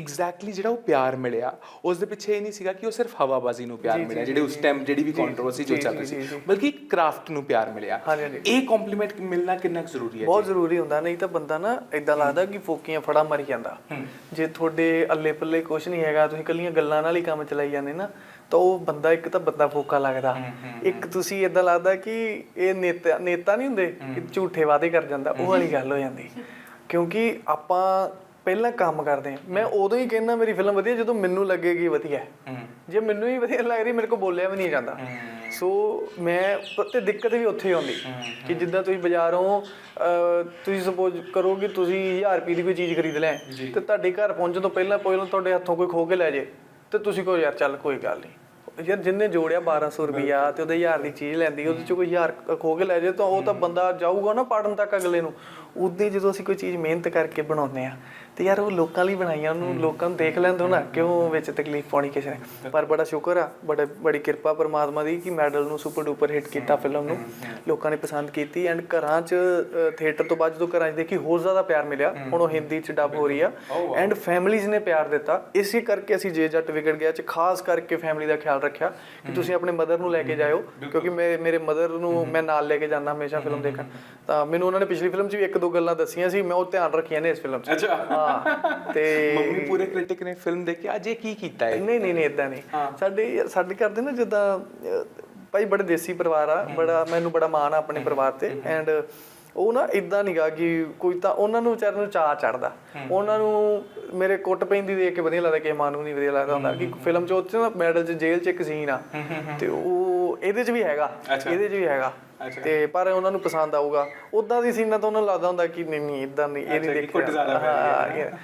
Exactly ਜਿਹੜਾ ਉਹ ਪਿਆਰ ਮਿਲਿਆ ਉਸ ਦੇ ਪਿੱਛੇ ਇਹ ਨਹੀਂ ਸੀਗਾ ਕਿ ਉਹ ਸਿਰਫ ਹਵਾਬਾਜ਼ੀ ਨੂੰ ਪਿਆਰ ਮਿਲਿਆ ਜਿਹੜੇ ਉਸ ਟਾਈਮ ਜਿਹੜੀ ਵੀ ਕੰਟਰੋਵਰਸੀ ਜੋ ਚੱਲ ਰਹੀ ਸੀ ਬਲਕਿ ਕ੍ਰਾਫਟ ਨੂੰ ਪਿਆਰ ਮਿਲਿਆ। ਇਹ ਕੰਪਲੀਮੈਂਟ ਮਿਲਣਾ ਕਿੰਨਾ ਜ਼ਰੂਰੀ ਹੈ ਬਹੁਤ ਜ਼ਰੂਰੀ ਹੁੰਦਾ ਨਹੀਂ ਤਾਂ ਬੰਦਾ ਨਾ ਇਦਾਂ ਲੱਗਦਾ ਕਿ ਫੋਕੀਆਂ ਫੜਾ ਮਰੀ ਜਾਂਦਾ। ਜੇ ਤੁਹਾਡੇ ਅੱਲੇ ਪੱਲੇ ਕੁਝ ਨਹੀਂ ਹੈਗਾ ਤੁਸੀਂ ਕੱਲੀਆਂ ਗੱਲਾਂ ਨਾਲ ਹੀ ਕੰਮ ਚਲਾਈ ਜਾਂਦੇ ਨਾ ਤਾਂ ਉਹ ਬੰਦਾ ਇੱਕ ਤਾਂ ਬੰਦਾ ਫੋਕਾ ਲੱਗਦਾ। ਇੱਕ ਤੁਸੀਂ ਇਦਾਂ ਲੱਗਦਾ ਕਿ ਇਹ ਨੇਤਾ ਨੇਤਾ ਨਹੀਂ ਹੁੰਦੇ ਕਿ ਝੂਠੇ ਵਾਅਦੇ ਕਰ ਜਾਂਦਾ ਉਹ ਵਾਲੀ ਗੱਲ ਹੋ ਜਾਂਦੀ। ਕਿਉਂਕਿ ਆਪਾਂ ਪਹਿਲਾਂ ਕੰਮ ਕਰਦੇ ਹਾਂ ਮੈਂ ਉਦੋਂ ਹੀ ਕਹਿੰਦਾ ਮੇਰੀ ਫਿਲਮ ਵਧੀਆ ਜਦੋਂ ਮੈਨੂੰ ਲੱਗੇਗੀ ਵਧੀਆ। ਜੇ ਮੈਨੂੰ ਹੀ ਵਧੀਆ ਲੱਗ ਰਹੀ ਮੇਰੇ ਕੋਲ ਬੋਲਿਆ ਵੀ ਨਹੀਂ ਜਾਂਦਾ। ਸੋ ਮੈਂ ਤੇ ਦਿੱਕਤ ਵੀ ਉੱਥੇ ਆਉਂਦੀ ਕਿ ਜਿੱਦਾਂ ਤੁਸੀਂ ਬਾਜ਼ਾਰੋਂ ਤੁਸੀਂ ਸਪੋਜ਼ ਕਰੋ ਕਿ ਤੁਸੀਂ 1000 ਰੁਪਏ ਦੀ ਕੋਈ ਚੀਜ਼ ਖਰੀਦ ਲੈ ਤੇ ਤੁਹਾਡੇ ਘਰ ਪਹੁੰਚਣ ਤੋਂ ਪਹਿਲਾਂ ਪਹਿਲਾਂ ਤੁਹਾਡੇ ਹੱਥੋਂ ਕੋਈ ਖੋ ਕੇ ਲੈ ਜੇ ਤੇ ਤੁਸੀਂ ਕਹੋ ਯਾਰ ਚੱਲ ਕੋਈ ਗੱਲ ਨਹੀਂ। ਯਾਰ ਜਿੰਨੇ ਜੋੜਿਆ 1200 ਰੁਪਿਆ ਤੇ ਉਹਦੇ 1000 ਦੀ ਚੀਜ਼ ਲੈਂਦੀ ਉਹਦੇ ਚ ਕੋਈ 1000 ਖੋ ਕੇ ਲੈ ਜੇ ਤਾਂ ਉਹ ਤਾਂ ਬੰਦਾ ਜਾਊਗਾ ਨਾ ਪੜਨ ਤੱਕ ਅਗਲੇ ਨੂੰ। ਉਦੋਂ ਜਦੋਂ ਅਸੀਂ ਕੋਈ ਚੀਜ਼ ਮਿਹਨਤ ਕਰਕੇ ਬਣਾਉਂਦੇ ਆ ਤੇ ਯਾਰ ਉਹ ਲੋਕਾਂ ਲਈ ਬਣਾਈਆਂ ਉਹਨੂੰ ਲੋਕਾਂ ਨੂੰ ਦੇਖ ਲੈਂਦੋ ਨਾ ਕਿਉਂ ਵਿੱਚ ਤਕਲੀਫ ਪਾਉਣੀ ਕਿਸੇ ਨੇ? ਪਰ ਬੜਾ ਸ਼ੁਕਰ ਆ ਬੜਾ ਬੜੀ ਕਿਰਪਾ ਪਰਮਾਤਮਾ ਦੀ ਕਿ ਮੈਡਲ ਨੂੰ ਸੁਪਰ ਡੂਪਰ ਹਿੱਟ ਕੀਤਾ ਫਿਲਮ ਨੂੰ। ਲੋਕਾਂ ਨੇ ਪਸੰਦ ਕੀਤੀ ਐਂਡ ਘਰਾਂ 'ਚ ਥੀਏਟਰ ਤੋਂ ਬਾਅਦ ਜਦੋਂ ਘਰਾਂ 'ਚ ਦੇਖੀ ਹੋਰ ਜ਼ਿਆਦਾ ਪਿਆਰ ਮਿਲਿਆ। ਹੁਣ ਉਹ ਹਿੰਦੀ 'ਚ ਡਬ ਹੋ ਰਹੀ ਆ। ਐਂਡ ਫੈਮਿਲੀਜ਼ ਨੇ ਪਿਆਰ ਦਿੱਤਾ। ਇਸੇ ਕਰਕੇ ਅਸੀਂ ਜੇ ਜੱਟ ਵਿਗੜ ਗਿਆ 'ਚ ਖਾਸ ਕਰਕੇ ਫੈਮਿਲੀ ਦਾ ਖਿਆਲ ਰੱਖਿਆ ਕਿ ਤੁਸੀਂ ਆਪਣੇ ਮਦਰ ਨੂੰ ਲੈ ਕੇ ਜਾਇਓ ਕਿਉਂਕਿ ਮੈਂ ਮੇਰੇ ਮਦਰ ਨੂੰ ਮੈਂ ਨਾਲ ਲੈ ਕੇ ਜਾਂਦਾ ਹਮੇਸ਼ਾ ਫਿਲਮ ਦੇਖਣ। ਤਾਂ ਮੈਨੂੰ ਉਹਨਾਂ ਨੇ ਪਿਛਲੀ ਫਿਲਮ 'ਚ ਵੀ ਇੱਕ ਦੋ ਗੱਲਾਂ ਦੱਸੀਆਂ ਸੀ ਮੈਂ ਉਹ ਧਿਆਨ ਰੱਖੀਆਂ ਨੇ ਇਸ ਫਿਲਮ 'ਚ। ਅੱਛਾ। ਹਾਂ। ਤੇ ਮੰਮੀ ਪੂਰੇ ਕ੍ਰਿਟਿਕ ਨੇ ਫਿਲਮ ਦੇਖ ਕੇ ਅੱਜ ਇਹ ਕੀ ਕੀਤਾ ਹੈ ਨਹੀਂ ਨਹੀਂ ਨਹੀਂ ਇਦਾਂ ਨਹੀਂ। ਸਾਡੇ ਸਾਡੇ ਘਰ ਦੇ ਨਾ ਜਿੱਦਾਂ ਭਾਈ ਬੜੇ ਦੇਸੀ ਪਰਿਵਾਰ ਆ ਬੜਾ ਮੈਨੂੰ ਬੜਾ ਮਾਣ ਆ ਆਪਣੇ ਪਰਿਵਾਰ ਤੇ। ਐਂਡ ਉਹ ਨਾ ਇਦਾਂ ਨਹੀਂਗਾ ਕਿ ਕੋਈ ਤਾਂ ਉਹਨਾਂ ਨੂੰ ਵਿਚਾਰਿਆਂ ਨੂੰ ਚਾਹ ਚੜਦਾ ਉਹਨਾਂ ਨੂੰ ਮੇਰੇ ਕੁੱਟ ਪੈਂਦੀ ਦੇਖ ਕੇ ਵਧੀਆ ਲੱਗਦਾ ਕਿ ਮਾਂ ਨੂੰ ਨਹੀਂ ਵਧੀਆ ਲੱਗਦਾ ਹੁੰਦਾ। ਕਿ ਫਿਲਮ ਚ ਉੱਥੇ ਨਾ ਮੈਡਲ ਚ ਜੇਲ੍ਹ ਚ ਇੱਕ ਸੀਨ ਆ। ਤੇ ਉਹ ਇਹਦੇ ਚ ਵੀ ਹੈਗਾ। ਇਹਦੇ ਚ ਵੀ ਹੈਗਾ। ਤੇ ਪਰ ਉਹਨਾਂ ਨੂੰ ਪਸੰਦ ਆਊਗਾ। ਉਦਾਂ ਦੀ ਸੀਨਾਂ ਤਾਂ ਉਹਨਾਂ ਨੂੰ ਲੱਗਦਾ ਹੁੰਦਾ ਕਿ ਨਹੀਂ ਨਹੀਂ ਇਦਾਂ ਨਹੀਂ ਇਹ ਨਹੀਂ ਦੇਖਿਆ। ਹੈ।